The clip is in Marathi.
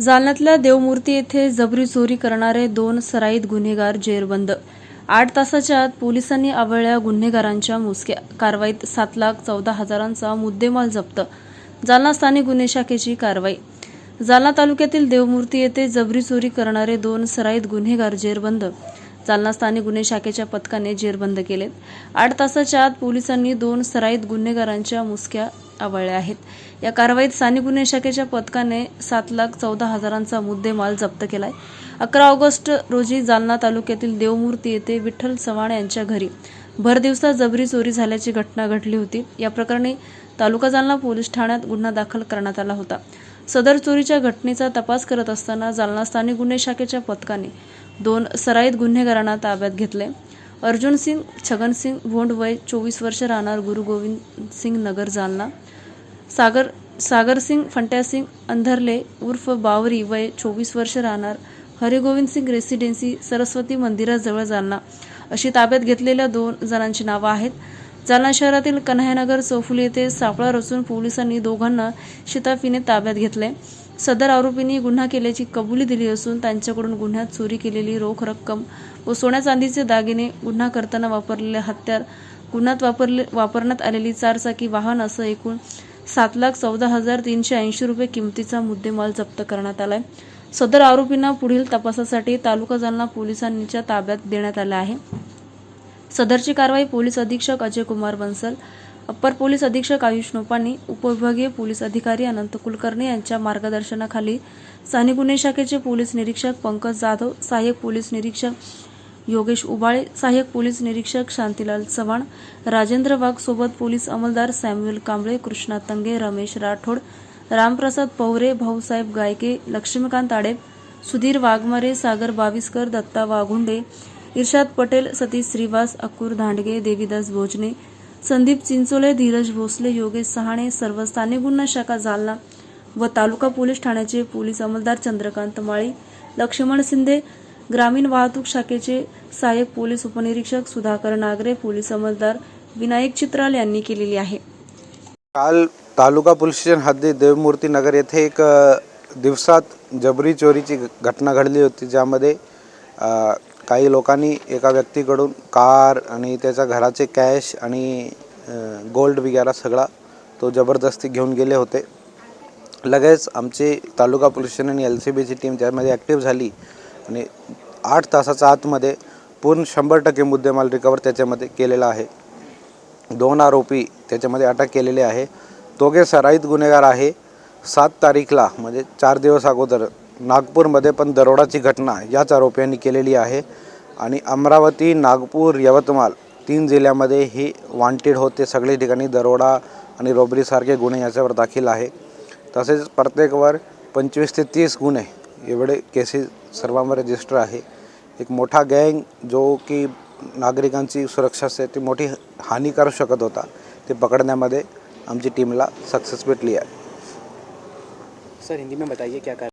जालन्यातल्या देवमूर्ती येथे जबरी चोरी करणारे दोन सराईत गुन्हेगार जेरबंद. आठ तासाच्या आत पोलिसांनी आवळल्या गुन्हेगारांच्या मुसक्या कारवाईत सात लाख चौदा हजारांचा मुद्देमाल जप्त. जालना स्थानिक गुन्हे शाखेची कारवाई. जालना तालुक्यातील देवमूर्ती येथे जबरी चोरी करणारे दोन सराईत गुन्हेगार जेरबंद. जालना स्थानिक गुन्हे शाखेच्या पथकाने जेरबंद केलेत. आठ तासाच्या आत पोलिसांनी दोन सराईत गुन्हेगारांच्या मुसक्या आवळल्या आहेत. या कारवाईत स्थानिक गुन्हे शाखेच्या पथकाने सात लाख चौदा हजारांचा मुद्देमाल जप्त केलाय. अकरा ऑगस्ट रोजी जालना तालुक्यातील देवमूर्ती येथे विठ्ठल चव्हाण यांच्या घरी भर दिवसा जबरी चोरी झाल्याची घटना घडली होती. या प्रकरणी तालुका जालना पोलीस ठाण्यात गुन्हा दाखल करण्यात आला होता. सदर चोरीच्या घटनेचा तपास करत असताना जालना स्थानिक गुन्हे शाखेच्या पथकाने दोन सराईत गुन्हेगारांना ताब्यात घेतले. अर्जुन सिंग छगन सिंग भोंड वय चोवीस वर्ष राहणार गुरु गोविंद सिंग नगर जालना. सागर सागर सिंग फंट्या सिंग अंधरले उर्फ बावरी वय चोवीस वर्ष राहणार हरिगोविंद सिंग रेसिडेन्सी सरस्वती मंदिराजवळ जालना. अशी ताब्यात घेतलेल्या दोन जणांची नावं आहेत. जालना शहरातील कन्हायनगर चौफुली येथे सापळा रचून पोलिसांनी दोघांना शिताफीने ताब्यात घेतले. सदर आरोपींनी गुन्हा केल्याची कबुली दिली असून त्यांच्याकडून गुन्ह्यात चोरी केलेली रोख रक्कम व सोन्या चांदीचे दागिने गुन्हा करताना वापरलेले हत्यार गुन्ह्यात वापरले वापरण्यात आलेली चारचाकी वाहन असं एकूण सात लाख चौदा हजार तीनशे ऐंशी रुपये किमतीचा मुद्देमाल जप्त करण्यात आलाय. सदर आरोपींना पुढील तपासासाठी तालुका जालना पोलिसांच्या ताब्यात देण्यात आला आहे. सदरची कारवाई पोलीस अधीक्षक अजय कुमार बन्सल अप्पर पोलीस अधीक्षक आयुष नोपानी उपविभागीय पोलीस अधिकारी अनंत कुलकर्णी यांच्या मार्गदर्शनाखाली स्थानिक गुन्हे शाखेचे पोलीस निरीक्षक पंकज जाधव सहाय्यक पोलीस निरीक्षक योगेश उबाळे सहाय्यक पोलीस निरीक्षक शांतीलाल चव्हाण राजेंद्र वाघ सोबत पोलीस अंमलदार सॅम्युअल कांबळे कृष्णा तंगे रमेश राठोड रामप्रसाद पवरे भाऊसाहेब गायके लक्ष्मीकांत आडेप सुधीर वाघमारे सागर बाविस्कर दत्ता वाघुंडे इर्शाद पटेल सतीश श्रीवास अक्कूर धांडगे देवीदास भोजने संदीप चिंचोले धीरज भोसले योगेश सहाणे सर्व स्थानिक गुन्हा शाखा जालना व तालुका पोलीस ठाण्याचे पोलीस अंमलदार चंद्रकांत माळी लक्ष्मण शिंदे ग्रामीण वाहतूक शाखेचे सहाय्यक पोलीस उपनिरीक्षक सुधाकर नागरे पोलीस अंमलदार विनायक चित्राल यांनी केलेली आहे. काल तालुका पोलीस स्टेशन हद्दीत देवमूर्ती नगर येथे एक दिवसात जबरी चोरीची घटना घडली होती ज्यामध्ये काही लोकांनी एका व्यक्तीकडून कार आणि त्याच्या घराचे कॅश आणि गोल्ड वगैरे सगळा तो जबरदस्ती घेऊन गेले होते. लगेच आमची तालुका पोलीस स्टेशन आणि एल सी बीची टीम त्यामध्ये ॲक्टिव्ह झाली आणि आठ तासाच्या आतमध्ये पूर्ण शंभर टक्के मुद्देमाल रिकवर त्याच्यामध्ये केलेला आहे. दोन आरोपी त्याच्यामध्ये अटक केलेले आहे. दोघे सराईत गुन्हेगार आहे. सात तारीखला म्हणजे चार दिवस अगोदर नागपूरमध्ये पण दरोडाची घटना याच आरोपींनी केलेली आहे. आणि अमरावती नागपूर यवतमाळ तीन जिल्ह्यामध्ये ही वॉन्टेड होते. सगळे ठिकाणी दरोडा आणि रोबरीसारखे गुन्हे याच्यावर दाखल आहे. तसेच प्रत्येकवर पंचवीस ते तीस गुन्हे एवढे केसेस सर्वांवर रजिस्टर आहे. एक मोठा गँग जो की नागरिकांची सुरक्षा असते ती मोठी हानी करू शकत होता ते पकडण्यामध्ये आमची टीमला सक्सेस भेटली आहे. सर हिंदी में बताइए क्या कर